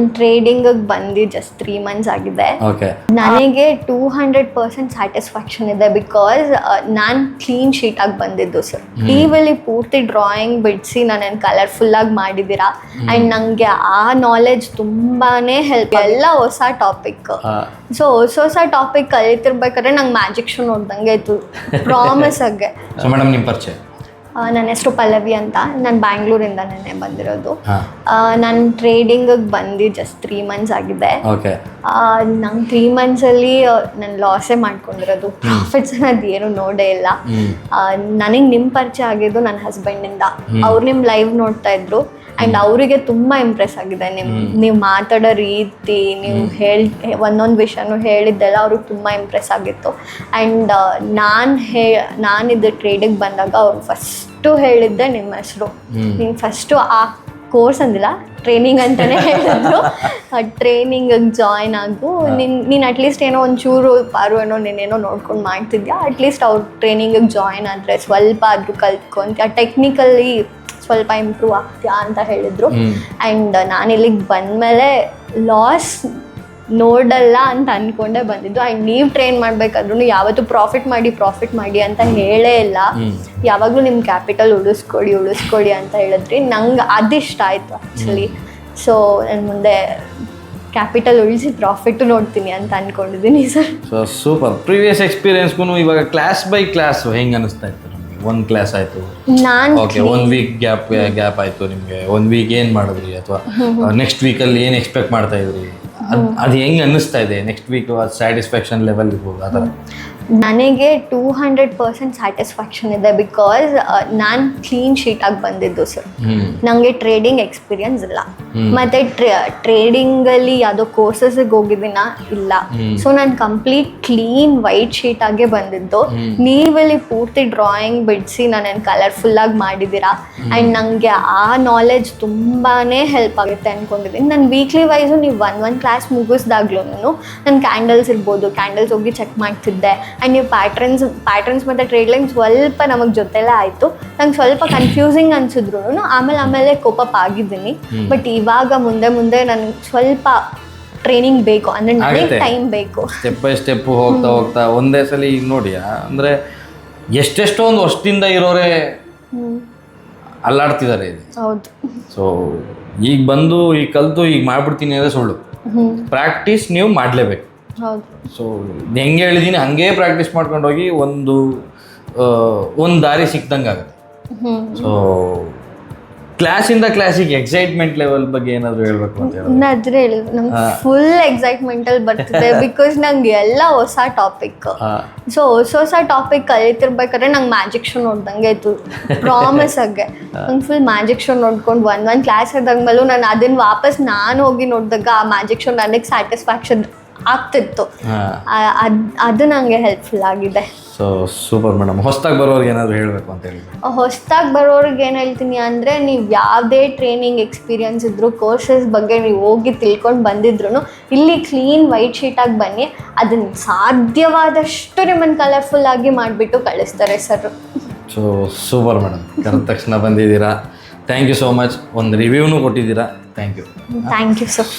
ನಾನು ಟ್ರೇಡಿಂಗ್ ಬಂದಿ just three months ಆಗಿದೆ. ಓಕೆ ನನಗೆ ಟೂ ಹಂಡ್ರೆಡ್ ಪರ್ಸೆಂಟ್ ಸ್ಯಾಟಿಸ್ಫ್ಯಾಕ್ಷನ್ ಇದೆ ಬಿಕಾಸ್ ನಾನು ಕ್ಲೀನ್ ಶೀಟ್ ಆಗಿ ಬಂದಿದ್ದು ಸರ್ ಟಿವಿಲಿ ಪೂರ್ತಿ ಡ್ರಾಯಿಂಗ್ ಬಿಡಿಸಿ ನನ್ನ ಕಲರ್ಫುಲ್ ಆಗಿ ಮಾಡಿದ್ದೀರಾ? ಅಂಡ್ ನಂಗೆ ಆ ನಾಲೆಜ್ ತುಂಬಾನೇ ಹೆಲ್ಪ್ ಎಲ್ಲ ಹೊಸ ಟಾಪಿಕ್ ಸೊ ಹೊಸ ಹೊಸ ಟಾಪಿಕ್ ಕಲಿತಿರ್ಬೇಕಾದ್ರೆ ನಂಗೆ ಮ್ಯಾಜಿಕ್ ಶೋ ನೋಡ್ದಂಗೆ ಆಯ್ತು. ಪ್ರಾಮಿಸ್ ಆಗಿ. ಸೊ ಮೇಡಮ್ ನಿಮ್ಮ ಪರಿಚಯ? ನನ್ನ ಹೆಸರು ಪಲ್ಲವಿ ಅಂತ. ನಾನು ನೆನ್ನೆ ಬಂದಿರೋದು. ನಾನು ಟ್ರೇಡಿಂಗಿಗೆ ಬಂದು ಜಸ್ಟ್ ತ್ರೀ ಮಂತ್ಸ್ ಆಗಿದೆ. ನಂಗೆ ತ್ರೀ ಮಂತ್ಸಲ್ಲಿ ನಾನು ಲಾಸೇ ಮಾಡ್ಕೊಂಡಿರೋದು. ಪ್ರಾಫಿಟ್ಸ್ ಅನ್ನೋದು ಏನು ನೋಡೇ ಇಲ್ಲ. ನನಗೆ ನಿಮ್ಮ ಪರಿಚಯ ಆಗಿದ್ದು ನನ್ನ ಹಸ್ಬೆಂಡಿಂದ ಅವ್ರು ನಿಮ್ಮ ಲೈವ್ ನೋಡ್ತಾ ಇದ್ರು. ಆ್ಯಂಡ್ ಅವರಿಗೆ ತುಂಬಾ ಇಂಪ್ರೆಸ್ ಆಗಿದೆ. ನಿಮ್ ನೀವು ಮಾತಾಡೋ ರೀತಿ ನೀವು ಹೇಳ ಒಂದೊಂದು ವಿಷಯನೂ ಹೇಳಿದ್ದೆಲ್ಲ ಅವ್ರಿಗೆ ತುಂಬಾ ಇಂಪ್ರೆಸ್ ಆಗಿತ್ತು. ಅಂಡ್ ನಾನು ಹೇ ನಾನಿದ್ದ ಟ್ರೇಡಿಗೆ ಬಂದಾಗ ಅವ್ರು ಫಸ್ಟು ಹೇಳಿದ್ದೆ ನಿಮ್ಮ ಹೆಸರು. ನೀವು ಫಸ್ಟು ಆ ಕೋರ್ಸ್ ಅಂದಿಲ್ಲ ಟ್ರೈನಿಂಗ್ ಅಂತಲೇ ಹೇಳಿದ್ರು. ಟ್ರೈನಿಂಗ್ ಜಾಯ್ನ್ ಆಗು ನಿನ್ ನೀನು ಅಟ್ಲೀಸ್ಟ್ ಏನೋ ಒಂಚೂರು ಪಾರು ಏನೋ ನೀನೇನೋ ನೋಡ್ಕೊಂಡು ಮಾಡ್ತಿದ್ಯಾ? ಅಟ್ಲೀಸ್ಟ್ ಅವ್ರು ಟ್ರೈನಿಂಗಿಗೆ ಜಾಯ್ನ್ ಆದರೆ ಸ್ವಲ್ಪ ಆದರೂ ಕಲ್ತ್ಕೊಂತ ಟೆಕ್ನಿಕಲಿ ಸ್ವಲ್ಪ ಇಂಪ್ರೂವ್ ಆಗ್ತೀಯಾ ಅಂತ ಹೇಳಿದ್ರು. ಆ್ಯಂಡ್ ನಾನು ಇಲ್ಲಿಗೆ ಬಂದಮೇಲೆ ಲಾಸ್ ನೋಡಲ್ಲ ಅಂತ ಅಂದ್ಕೊಂಡೇ ಬಂದಿದ್ದು. ಆ್ಯಂಡ್ ನೀವು ಟ್ರೈನ್ ಮಾಡಬೇಕಾದ್ರೂ ಯಾವತ್ತೂ ಪ್ರಾಫಿಟ್ ಮಾಡಿ ಪ್ರಾಫಿಟ್ ಮಾಡಿ ಅಂತ ಹೇಳೇ ಇಲ್ಲ. ಯಾವಾಗಲೂ ನಿಮ್ಮ ಕ್ಯಾಪಿಟಲ್ ಉಳಿಸ್ಕೊಡಿ ಉಳಿಸ್ಕೊಡಿ ಅಂತ ಹೇಳಿದ್ರಿ. ನಂಗೆ ಅದಿಷ್ಟ ಆಯಿತು ಆ್ಯಕ್ಚುಲಿ ಸೊ ನಾನು ಮುಂದೆ ಕ್ಯಾಪಿಟಲ್ ಉಳಿಸಿ ಪ್ರಾಫಿಟ್ ನೋಡ್ತೀನಿ ಅಂತ ಅನ್ಕೊಂಡಿದ್ದೀನಿ ಸರ್ ಸೊ ಸೂಪರ್ ಪ್ರೀವಿಯಸ್ ಎಕ್ಸ್ಪೀರಿಯನ್ಸ್ಗೂ ಇವಾಗ ಕ್ಲಾಸ್ ಬೈ ಕ್ಲಾಸ್ ಹೆಂಗೆ ಅನಿಸ್ತಾ ಇತ್ತು? ಒಂದು ಕ್ಲಾಸ್ ಆಯಿತು. ನಾನು okay one week gap gap ಆಯಿತು ನಿಮಗೆ. ಒನ್ ವೀಕ್ ಏನು ಮಾಡಿದ್ರಿ? ಅಥವಾ ನೆಕ್ಸ್ಟ್ ವೀಕಲ್ಲಿ ಏನು ಎಕ್ಸ್ಪೆಕ್ಟ್ ಮಾಡ್ತಾ ಇದ್ರಿ? ಅದು ಅದು ಹೆಂಗೆ ಅನ್ನಿಸ್ತಾ ಇದೆ? ನೆಕ್ಸ್ಟ್ ವೀಕ್ ಸ್ಯಾಟಿಸ್ಫ್ಯಾಕ್ಷನ್ ಲೆವೆಲ್ ಇರ್ಬೋದು ಆ ಥರ. ನನಗೆ ಟೂ ಹಂಡ್ರೆಡ್ ಪರ್ಸೆಂಟ್ ಸ್ಯಾಟಿಸ್ಫ್ಯಾಕ್ಷನ್ ಇದೆ ಬಿಕಾಸ್ ನಾನು ಕ್ಲೀನ್ ಶೀಟ್ ಆಗಿ ಬಂದಿದ್ದು ಸರ್ ನನಗೆ ಟ್ರೇಡಿಂಗ್ ಎಕ್ಸ್ಪೀರಿಯನ್ಸ್ ಇಲ್ಲ. ಮತ್ತೆ ಟ್ರೇಡಿಂಗಲ್ಲಿ ಯಾವುದೋ ಕೋರ್ಸಸ್ಗೆ ಹೋಗಿದ್ದೀನ? ಇಲ್ಲ. ಸೊ ನಾನು ಕಂಪ್ಲೀಟ್ ಕ್ಲೀನ್ ವೈಟ್ ಶೀಟ್ ಆಗೇ ಬಂದಿದ್ದು. ನೀವಲ್ಲಿ ಪೂರ್ತಿ ಡ್ರಾಯಿಂಗ್ ಬಿಡಿಸಿ ನಾನು ಕಲರ್ಫುಲ್ ಆಗಿ ಮಾಡಿದ್ದೀರಾ? ಅಂಡ್ ನನಗೆ ಆ ನಾಲೆಜ್ ತುಂಬಾನೇ ಹೆಲ್ಪ್ ಆಗುತ್ತೆ ಅನ್ಕೊಂಡಿದ್ದೀನಿ. ನಾನು ವೀಕ್ಲಿ ವೈಸು ನೀವು ಒನ್ ಒನ್ ಕ್ಲಾಸ್ ಮುಗಿಸ್ದಾಗ್ಲೂ ನಾನು ಕ್ಯಾಂಡಲ್ಸ್ ಇರ್ಬೋದು. ಕ್ಯಾಂಡಲ್ಸ್ ಹೋಗಿ ಚೆಕ್ ಮಾಡ್ತಿದ್ದೆ. ಆ್ಯಂಡ್ ನೀವು ಪ್ಯಾಟ್ರನ್ಸ್ ಪ್ಯಾಟ್ರನ್ಸ್ ಮತ್ತು ಟ್ರೇಡ್ ಲೈನ್ ಸ್ವಲ್ಪ ನಮಗೆ ಜೊತೆಲೇ ಆಯಿತು. ನಂಗೆ ಸ್ವಲ್ಪ ಕನ್ಫ್ಯೂಸಿಂಗ್ ಅನ್ಸಿದ್ರು ಆಮೇಲೆ ಆಮೇಲೆ ಕೋಪಪ್ ಆಗಿದ್ದೀನಿ. ಬಟ್ ಇವಾಗ ಮುಂದೆ ಮುಂದೆ ನನಗೆ ಸ್ವಲ್ಪ ಟ್ರೈನಿಂಗ್ ಬೇಕು ಅಂದರೆ ನನಗೆ. ಟೈಮ್ ಬೇಕು. ಸ್ಟೆಪ್ ಬೈ ಸ್ಟೆಪ್ ಹೋಗ್ತಾ ಹೋಗ್ತಾ ಒಂದೇ ಸಲ ಈಗ ನೋಡಿ ಅಂದರೆ ಎಷ್ಟೆಷ್ಟೋ ಒಂದು ವರ್ಷದಿಂದ ಇರೋರೇ ಅಲ್ಲಾಡ್ತಿದ್ದಾರೆ ಇದು ಹೌದು. ಸೊ ಈಗ ಬಂದು ಈಗ ಕಲಿತು ಈಗ ಮಾಡ್ಬಿಡ್ತೀನಿ ಅಂದರೆ ಸುಳ್ಳು. ಪ್ರಾಕ್ಟೀಸ್ ನೀವು ಮಾಡಲೇಬೇಕು. ಸೊ ಹೆಂಗೆ ಹೇಳಿದೀನಿ ಹಂಗೆ ಪ್ರಾಕ್ಟೀಸ್ ಮಾಡ್ಕೊಂಡು ಹೋಗಿ ಒಂದು ಒಂದು ದಾರಿ ಸಿಕ್ದಂಗೆ ಆಗುತ್ತೆ. ಸೊ ಕ್ಲಾಸಿಂದ ಕ್ಲಾಸಿಗೆ ಎಕ್ಸೈಟ್ಮೆಂಟ್ ಲೆವೆಲ್ ಬಗ್ಗೆ ಏನಾದರೂ ಹೇಳ್ಬೇಕು ಅಂತ ಅದ್ರ ನಂಗೆ ಫುಲ್ ಎಕ್ಸೈಟ್ಮೆಂಟಲ್ಲಿ ಬರ್ತದೆ ಬಿಕಾಸ್ ನಂಗೆ ಎಲ್ಲ ಹೊಸ ಟಾಪಿಕ್ ಸೊ ಹೊಸ ಹೊಸ ಟಾಪಿಕ್ ಕಲಿತಿರ್ಬೇಕಾದ್ರೆ ನಂಗೆ ಮ್ಯಾಜಿಕ್ ಶೋ ನೋಡ್ದಂಗೆ ಇತ್ತು ಪ್ರಾಮಿಸ್ ಆಗಿ ನಂಗೆ ಫುಲ್ ಮ್ಯಾಜಿಕ್ ಶೋ ನೋಡ್ಕೊಂಡು ಒಂದ್ ಒಂದ್ ಕ್ಲಾಸ್ ಆದಾದ್ಮೇಲೂ ನಾನು ಅದನ್ನ ವಾಪಸ್ ನಾನು ಹೋಗಿ ನೋಡಿದಾಗ ಆ ಮ್ಯಾಜಿಕ್ ಶೋ ನನಗೆ ಸ್ಯಾಟಿಸ್ಫ್ಯಾಕ್ಷನ್ ಆಗ್ತಿತ್ತು. ಅದ್ ಅದು ನನಗೆ ಹೆಲ್ಪ್ಫುಲ್ ಆಗಿದೆ. ಸೊ ಸೂಪರ್ ಮೇಡಮ್ ಹೊಸ್ದಾಗಿ ಬರೋರ್ಗೆ ಏನಾದರೂ ಹೇಳಬೇಕು ಅಂತ ಹೇಳಿ ಹೊಸ್ದಾಗಿ ಬರೋರಿಗೆ ಏನು ಹೇಳ್ತೀನಿ ಅಂದರೆ ನೀವು ಯಾವುದೇ ಟ್ರೈನಿಂಗ್ ಎಕ್ಸ್ಪೀರಿಯನ್ಸ್ ಇದ್ರು ಕೋರ್ಸಸ್ ಬಗ್ಗೆ ನೀವು ಹೋಗಿ ತಿಳ್ಕೊಂಡು ಬಂದಿದ್ರು ಇಲ್ಲಿ ಕ್ಲೀನ್ ವೈಟ್ ಶೀಟ್ ಆಗಿ ಬನ್ನಿ. ಅದನ್ನ ಸಾಧ್ಯವಾದಷ್ಟು ನಿಮ್ಮನ್ನು ಕಲರ್ಫುಲ್ ಆಗಿ ಮಾಡಿಬಿಟ್ಟು ಕಳಿಸ್ತಾರೆ ಸರ್ ಸೊ ಸೂಪರ್ ಮೇಡಮ್ ಕರೆದ ತಕ್ಷಣ ಬಂದಿದ್ದೀರಾ. ಥ್ಯಾಂಕ್ ಯು ಸೋ ಮಚ್ ಒಂದು ರಿವ್ಯೂನು ಕೊಟ್ಟಿದ್ದೀರಾ. Thank you thank you sir